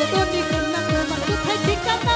মাগো তুমি কন্যা তোমার কোথায় ঠিকানা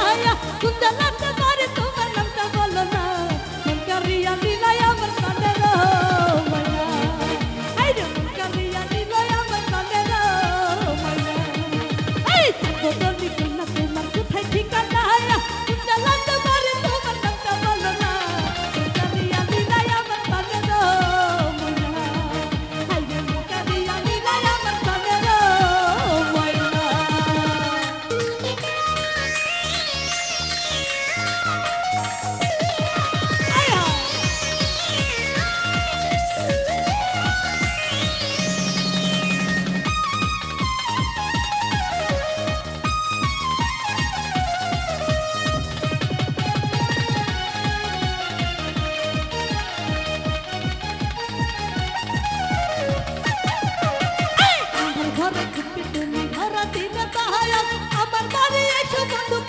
আমার বাড়ি এসো বন্ধু